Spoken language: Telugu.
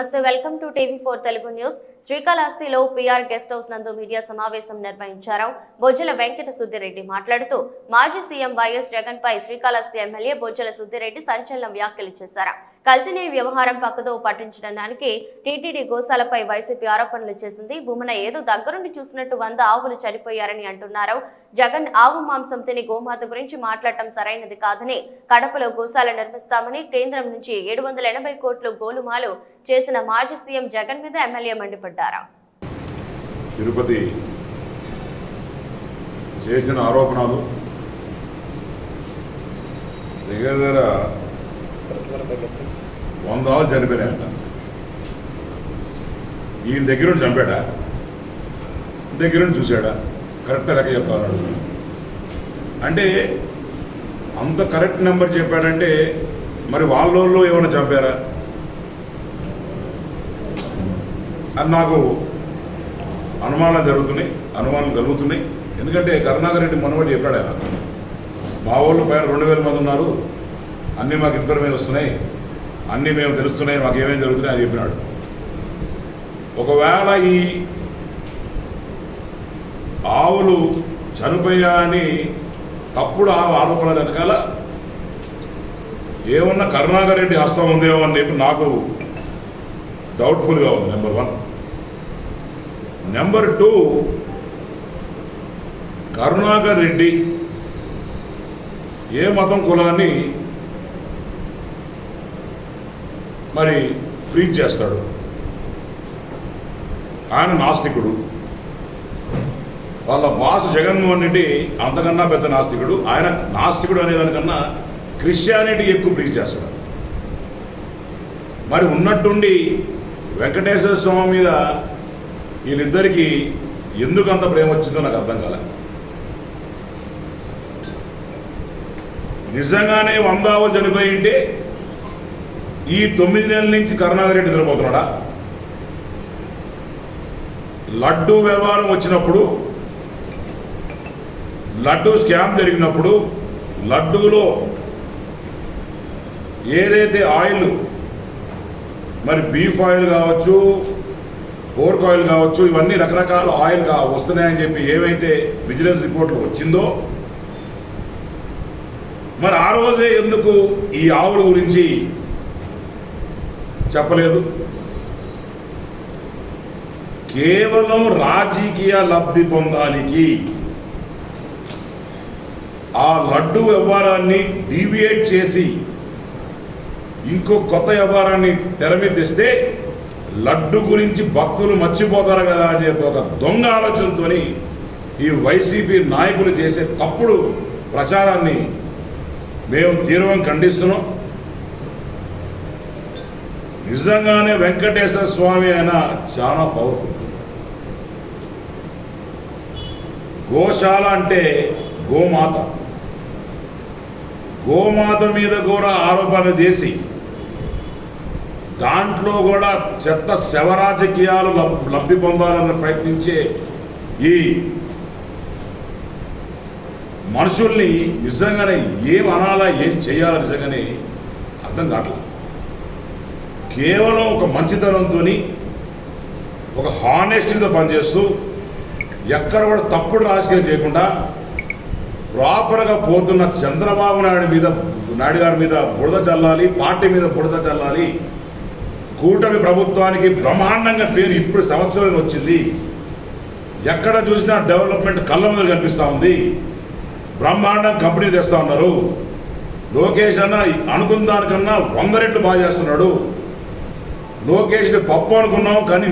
నమస్తే welcome to TV four Telugu news. శ్రీకాళహస్తిలో PR guest house నందు మీడియా సమావేశం నిర్వహించారు. బొజ్జల వెంకట సుద్దిరెడ్డి మాట్లాడుతూ మాజీ సీఎం వైఎస్ జగన్ పై శ్రీకాళహస్తి ఎమ్మెల్యే బొజ్జల సుద్దిరెడ్డి సంచలన వ్యాఖ్యలు చేశారు. కల్తీనే వ్యవహారం పక్కదో పట్టించడానికి టీటీడీ గోశాలపై వైసీపీ ఆరోపణలు చేసింది. భూమన ఏదో దగ్గరుండి చూసినట్టు వంద ఆవులు చనిపోయారని అంటున్నారు. జగన్ ఆవు మాంసం తిని గోమాత గురించి మాట్లాడటం సరైనది కాదని కడపలో గోశాల నిర్మిస్తామని కేంద్రం నుంచి ఏడు వందల ఎనభై కోట్లు గోలుమాలు చేసిన మాజీ సీఎం జగన్ మీద ఎమ్మెల్యే మండిపడ్డారు? తిరుపతి చేసిన ఆరోపణలు దగ్గర దగ్గర వంద ఆవులు చనిపోయినాయంట. ఈయన దగ్గర నుండి చంపాడా? దగ్గర నుండి చూశాడా? కరెక్ట్ లెక్క చెప్తాను అంటే అంత కరెక్ట్ నెంబర్ చెప్పాడంటే మరి వాళ్ళోళ్ళు ఏమైనా చంపారా? అని నాకు అనుమానాలు జరుగుతున్నాయి అనుమానం కలుగుతున్నాయి. ఎందుకంటే కరుణాకర్ రెడ్డి మనవాడు చెప్పాడు ఆయన. మా పైన రెండు వేల మంది ఉన్నారు. అన్నీ మాకు ఇన్ఫర్మేషన్ వస్తున్నాయి. అన్నీ మేము తెలుస్తున్నాయి మాకు ఏమేమి జరుగుతున్నాయి అని చెప్పినాడు. ఒకవేళ ఈ ఆవులు చనిపోయా అని తప్పుడు ఆవు ఆరోపణల వెనకాల ఏమన్నా కరుణాకర్ రెడ్డి హస్తం ఉందేమో అని చెప్పి నాకు డౌట్ఫుల్గా ఉంది number one number two Karunakar Reddy ఏ మతం కులాన్ని మరి ప్రీచ్ చేస్తాడు? ఆయన నాస్తికుడు. వాళ్ళ బాసు జగన్మోహన్ రెడ్డి అంతకన్నా పెద్ద నాస్తికుడు. ఆయన నాస్తికుడు అనే దానికన్నా క్రిస్టియానిటీ ఎక్కువ ప్రీచ్ చేస్తాడు. మరి ఉన్నట్టుండి వెంకటేశ్వర స్వామి మీద వీళ్ళిద్దరికీ ఎందుకు అంత ప్రేమ వచ్చిందో నాకు అర్థం కాలే. నిజంగానే వందావు చనిపోయి ఉంటే ఈ తొమ్మిది నెలల నుంచి కరుణాకర్ రెడ్డి నిద్రపోతున్నాడా? లడ్డు వ్యవహారం వచ్చినప్పుడు లడ్డు స్కామ్ జరిగినప్పుడు లడ్డూలో ఏదైతే ఆయిల్ మరి బీఫ్ ఆయిల్ కావచ్చు ఓర్క్ ఆయిల్ కావచ్చు ఇవన్నీ రకరకాల ఆయిల్ కా వస్తున్నాయని చెప్పి ఏవైతే విజిలెన్స్ రిపోర్ట్లు వచ్చిందో మరి ఆ రోజే ఎందుకు ఈ ఆవుల గురించి చెప్పలేదు? కేవలం రాజకీయ లబ్ధి పొందానికి ఆ లడ్డు వ్యవహారాన్ని డీవియేట్ చేసి ఇంకో కొత్త వ్యవహారాన్ని తెర మీద తెస్తే లడ్డు గురించి భక్తులు మర్చిపోతారు కదా అని చెప్పి ఒక దొంగ ఆలోచనతో ఈ వైసీపీ నాయకులు చేసే తప్పుడు ప్రచారాన్ని మేము తీవ్రంగా ఖండిస్తున్నాం. నిజంగానే వెంకటేశ్వర స్వామి అయినా చాలా పవర్ఫుల్. గోశాల అంటే గోమాత. గోమాత మీద కూడా ఆరోపణ చేసి దాంట్లో కూడా చెత్త శవరాజకీయాలు లబ్- లబ్ధి పొందాలని ప్రయత్నించే ఈ మనుషుల్ని నిజంగానే ఏం అనాలా ఏం చేయాలా నిజంగానే అర్థం కావట్లేదు కేవలం ఒక మంచితనంతో ఒక హానెస్టీతో పనిచేస్తూ ఎక్కడ కూడా తప్పుడు రాజకీయం చేయకుండా ప్రాపర్గా పోతున్న చంద్రబాబు నాయుడు మీద నాయుడు గారి మీద బురద చల్లాలి పార్టీ మీద బురద చల్లాలి కూటమి ప్రభుత్వానికి బ్రహ్మాండంగా పేరు ఇప్పుడు సంవత్సరం వచ్చింది. ఎక్కడ చూసినా డెవలప్మెంట్ కళ్ళ మీద కనిపిస్తూ ఉంది. బ్రహ్మాండం కంపెనీ తెస్తా ఉన్నారు. లోకేష్ అన్న అనుకున్న దానికన్నా వంద రెట్లు బాగా చేస్తున్నాడు. లోకేష్ని పప్పు అనుకున్నాం కానీ